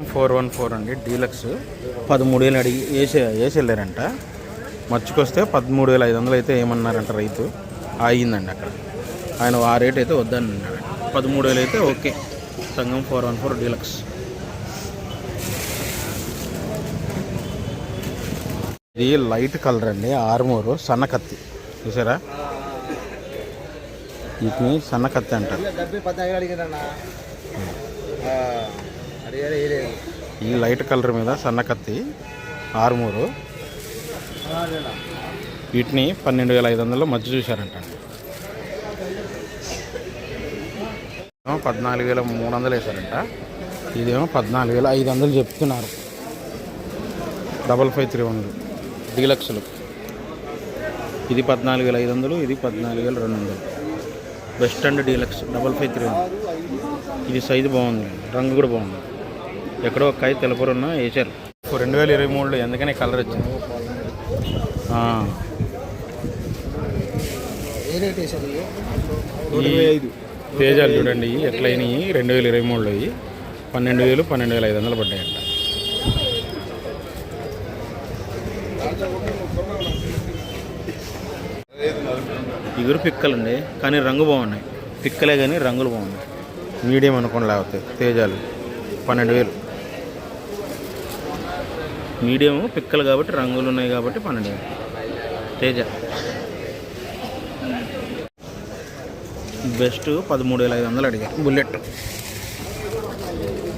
Four one four అండి deluxe. పదమూడు వేలు అడిగి వేసే వేసేళ్ళారంట వెళ్ళారంట మర్చుకొస్తే పదమూడు వేల ఐదు వందలు అయితే ఏమన్నారంట రైతు. అయిందండి అక్కడ. ఆయన ఆ రేట్ అయితే వద్దని అన్నాడు. పదమూడు వేలు అయితే okay. Sangam four one four deluxe. ఇది లైట్ కలర్ అండి ఆర్మూరు సన్నకత్తి చూసారా? వీటిని సన్నకత్తి అంటారు. ఈ లైట్ కలర్ మీద సన్నకత్తి ఆరుమూరు. వీటిని పన్నెండు వేల ఐదు వందలు మధ్య చూశారంట. పద్నాలుగు వేల మూడు వందలు వేశారంట. ఇదేమో పద్నాలుగు వేల ఐదు వందలు చెప్తున్నారు. డబల్ ఫైవ్ త్రీ వన్ డీలక్స్లు ఇది పద్నాలుగు వేల ఐదు వందలు ఇది పద్నాలుగు వేల రెండు వందలు. Best and deluxe double five three one. ఇది సైజు బాగుంది రంగు కూడా బాగుంది. ఎక్కడో ఒక కాయ తెలుపురున్న వేసారు రెండు వేల ఇరవై మూడులో ఎందుకని కలర్ వచ్చింది? తేజాలు చూడండి ఎట్లయినాయి? రెండు వేల ఇరవై మూడులో ఇవి. పన్నెండు వేలు పన్నెండు వేల ఐదు వందలు పడ్డాయంట. ఇగురు పిక్కలండి కానీ రంగు బాగున్నాయి. పిక్కలే కానీ రంగులు బాగున్నాయి. మీడియం అనుకోండి లేకపోతే తేజాలు. పన్నెండు వేలు మీడియం పిక్కలు కాబట్టి రంగులు ఉన్నాయి కాబట్టి పన్నెండు. తేజ. బెస్ట్ పదమూడు వేల ఐదు వందలు అడిగారు. బుల్లెట్.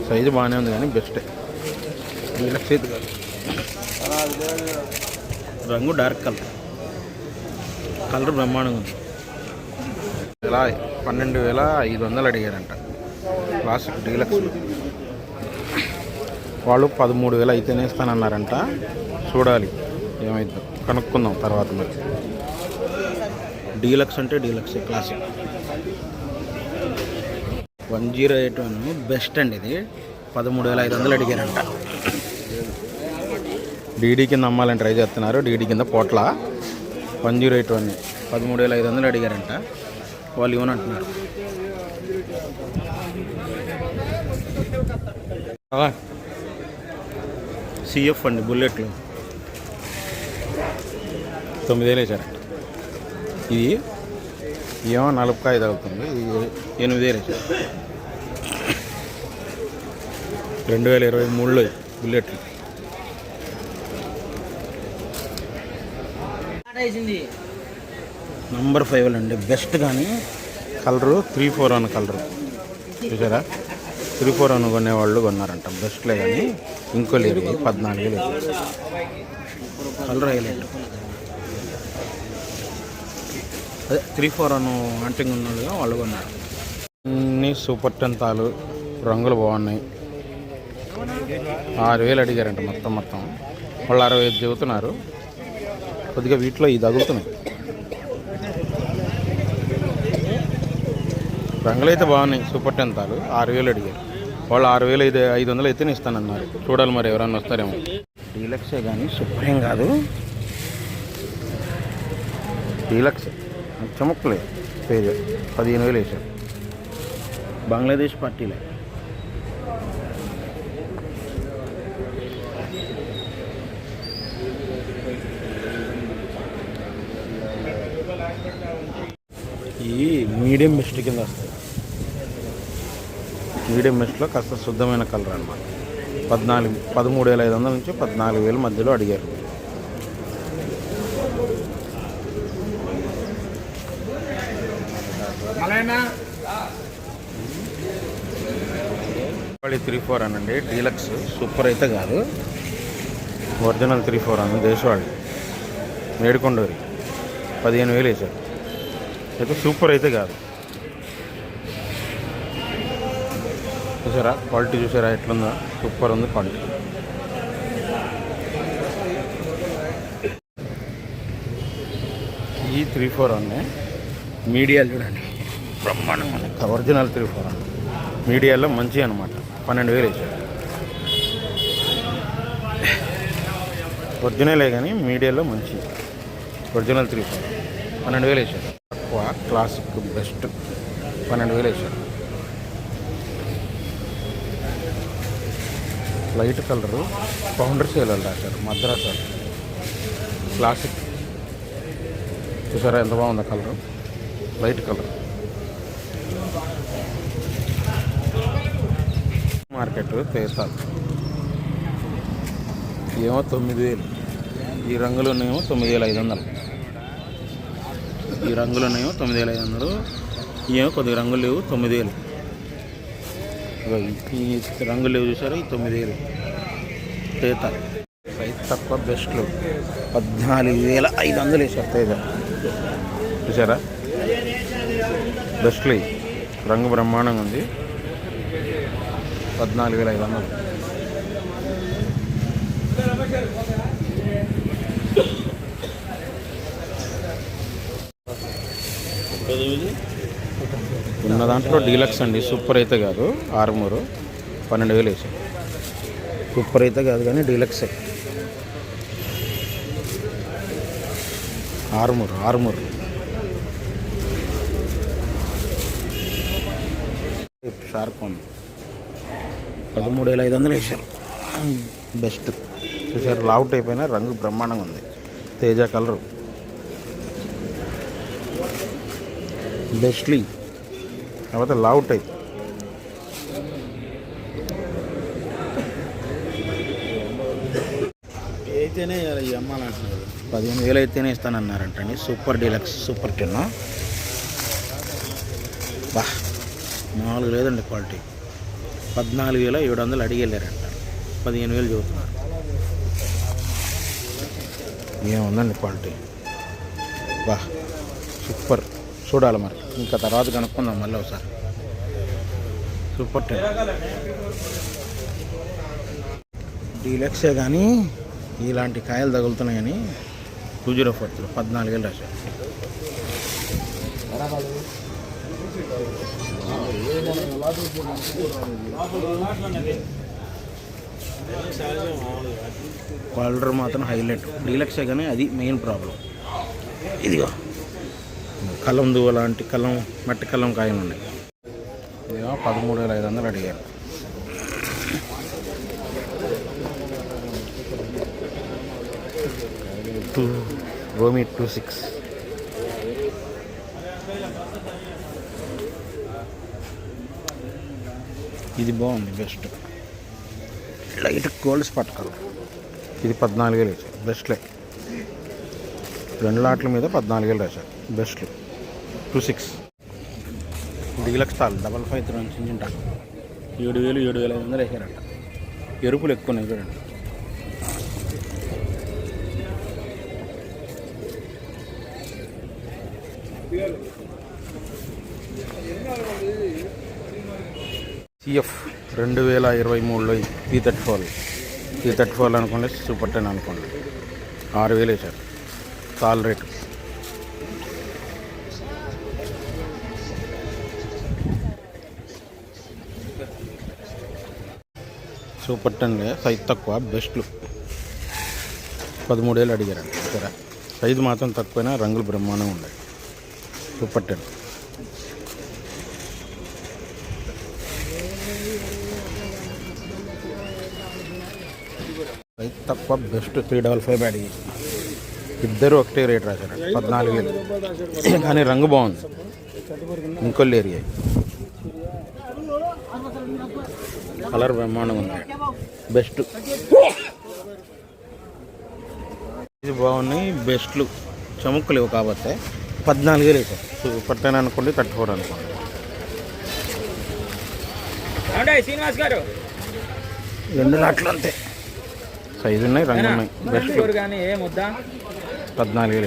సైజు బాగానే ఉంది కానీ బెస్టే. వీళ్ళకి చేతి కాదు. రంగు డార్క్ కలర్. కలర్ బ్రహ్మాండంగా ఉంది. ఇలా పన్నెండు వేల ఐదు వందలు అడిగారంట. Classic deluxe. వాళ్ళు పదమూడు వేలు అయితేనే ఇస్తానన్నారంట. చూడాలి ఏమైందో. కనుక్కుందాం తర్వాత మరి. డీలక్స్ అంటే deluxe classic. One zero eight one best అండి ఇది. పదమూడు వేల ఐదు వందలు అడిగారంట. డీడీ కింద అమ్మాలని ట్రై చేస్తున్నారు. డీడీ కింద పోట్ల. వన్ జీరో ఎయిట్ వన్ పదమూడు వేల ఐదు వందలు అడిగారంట. వాళ్ళు ఇవ్వనంటున్నారు. సిఎఫ్ అండి బుల్లెట్లు. తొమ్మిది వేలు వేసారంట ఇది ఏమో నలభై ఐదు అవుతుంది ఇది ఎనిమిది వేలు వేసారు రెండు వేల ఇరవై మూడులో బుల్లెట్లు. నంబర్ ఫైవ్ అండి బెస్ట్ కానీ కలరు త్రీ ఫోర్ అన్న కలరు. చూసారా? త్రీ ఫోర్ అని కొనేవాళ్ళు కొన్నారంట బెస్ట్లే కానీ. ఇంకో లేదు పద్నాలుగు వేలు కలర్ హైలైట్. అదే త్రీ ఫోర్ అను అంటింగ్ ఉన్నట్టుగా వాళ్ళు కొన్నారు. అన్నీ సూపర్ టెంతాలు రంగులు బాగున్నాయి. ఆరు వేలు అడిగారంట మొత్తం మొత్తం. వాళ్ళు అరవై ఐదు చెబుతున్నారు. కొద్దిగా వీటిలో ఇది తగులుతున్నాయి. రంగులు అయితే బాగున్నాయి సూపర్ టెంతాలు. ఆరు వేలు అడిగారు. వాళ్ళు ఆరు వేలు ఐదు ఐదు వందలు అయితేనే ఇస్తానన్నారు. చూడాలి మరి ఎవరన్నా వస్తారేమో. డీలక్సే కానీ సుప్రీం కాదు. డీలక్స్ చముక్కలే పేరు పదిహేను వేలు వేశారు. బంగ్లాదేశ్ పార్టీలే. ఈ మీడియం బెస్ట్ కింద వస్తాయి మీడియం బెస్ట్లో కాస్త శుద్ధమైన కలర్ అనమాట పద్నాలుగు పదమూడు వేల ఐదు వందల నుంచి పద్నాలుగు వేల మధ్యలో అడిగారు. త్రీ ఫోర్ అనండి డీలక్స్. సూపర్ అయితే కాదు. ఒరిజినల్ త్రీ ఫోర్ అని దేశవాళి. మేడికొండూరి. పదిహేను వేలు వేసారు అయితే సూపర్ అయితే కాదు. చూసారా? క్వాలిటీ చూసారా? ఎట్లుందో? సూపర్ ఉంది క్వాలిటీ. ఈ త్రీ ఫోర్ అన్నీ మీడియాలు చూడండి. బ్రహ్మాండం ఒరిజినల్ త్రీ ఫోర్ అన్న మీడియాలో మంచి అనమాట పన్నెండు వేలు వేసారు ఒరిజినలే కానీ మీడియాలో మంచి. Original three four. పన్నెండు వేలు వేసారు తక్కువ క్లాసిక్ బెస్ట్. పన్నెండు వేలు వేసారు లైట్ కలరు పౌండర్ సేల్ రాశారు మద్రాస్ క్లాసిక్ చూసారా ఎంత బాగుందో కలరు? Light colour. మార్కెట్ తేతాల్ ఏమో తొమ్మిది వేలు. ఈ రంగులోనేమో తొమ్మిది వేల ఐదు వందలు. ఈ రంగులోనేమో తొమ్మిది వేల ఐదు వందలు. ఏమో కొద్ది రంగులు లేవు తొమ్మిది వేలు. ఈ రంగులు చూసారా ఈ తొమ్మిది వేలు తేతాల్ సైజ్ తక్కువ బెస్ట్లు పద్నాలుగు వేల ఐదు వందలు వేసారు తేజ. చూసారా బెస్ట్లు. రంగు బ్రహ్మాండంగా ఉంది. పద్నాలుగు వేల ఐదు వందలు. ఉన్న దాంట్లో డీలక్స్ అండి. సూపర్ అయితే కాదు. ఆరుమూరు. పన్నెండు వేలు వేసాం. సూపర్ అయితే కాదు కానీ డీలక్సే. ఆరుమూరు ఆరుమూరు. షార్ప్ ఉంది పదమూడు వేల ఐదు వందలు వేసారు బెస్ట్. చూసారు లావుట్ అయిపోయినా రంగు బ్రహ్మాండంగా ఉంది. తేజ కలరు. బెస్ట్లీ. కాకపోతే లావు టైప్. అయితేనే ఈ అమ్మాలంటున్నారు పదిహేను వేలు అయితేనే ఇస్తానన్నారంటండి. Super deluxe super ten. బా మామూలుగా లేదండి క్వాలిటీ. పద్నాలుగు వేల ఏడు వందలు అడిగెళ్ళారంట. పదిహేను వేలు చదువుతున్నారు. ఏముందండి క్వాలిటీ? బా సూపర్. చూడాలి మరి. ఇంకా తర్వాత కనుక్కుందాం మళ్ళీ ఒకసారి. Super ten. డీలక్సే కానీ ఇలాంటి కాయలు తగులుతున్నాయని టూ జీరో ఫోర్ త్రీ పద్నాలుగు రాశారు కలర్ మాత్రం హైలైట్ డీలక్సే కానీ అది మెయిన్ ప్రాబ్లం ఇదిగో. కలం దువ్వ లాంటి కలం మట్టి కలం కాయలు ఉన్నాయి పదమూడు వేల ఐదు వందలు అడిగారు. టూ రోమి టూ సిక్స్. ఇది బాగుంది best. Light gold spot colour. ఇది పద్నాలుగు వేలు వేసారు బెస్ట్లే. రెండు లాట్ల మీద పద్నాలుగు వేలు రాశారు బెస్ట్లు. Two six. తాల్ డబల్ ఫైవ్ త్రీ నుంచి ఉంటా ఏడు వేలు ఏడు వేల ఐదు వందలు వేసారంట. ఎరుపులు ఎక్కువ ఉన్నాయి చూడండి. సిఎఫ్ రెండు వేల ఇరవై మూడులో P thirty four P thirty four అనుకోండి సూపర్ టెన్ అనుకోండి. ఆరు వేలు వేశారు. Call rate. సూపర్ టెన్లే సైజ్ తక్కువ బెస్ట్లు పదమూడేళ్ళు అడిగారండి సరే. సైజు మాత్రం తక్కువైనా రంగులు బ్రహ్మాండంగా ఉన్నాయి. సూపర్ టెన్ సైజ్ తక్కువ బెస్ట్ త్రీ డబల్ ఫైవ్ అడిగి. ఇద్దరు ఒకటే రేట్ రాశారు పద్నాలుగు వేలు. కానీ రంగు బాగుంది. ఇంకొల్లి ఏరియా కలర్ బ్రహ్మాండంగా ఉంది. బెస్ట్. ఇది బాగున్నాయి. బెస్ట్లు. చముక్కులు ఇవి కాబట్టి. పద్నాలుగు వేలు వేసారు సూపర్ టెన్ అనుకోండి ఫోర్ అనుకోండి. శ్రీనివాస్ గారు? రెండు లాట్లు అంతే. సైజు ఉన్నాయి రంగు ఉన్నాయి బెస్ట్ కానీ ఏ ముద్ద? పద్నాలుగు వేలు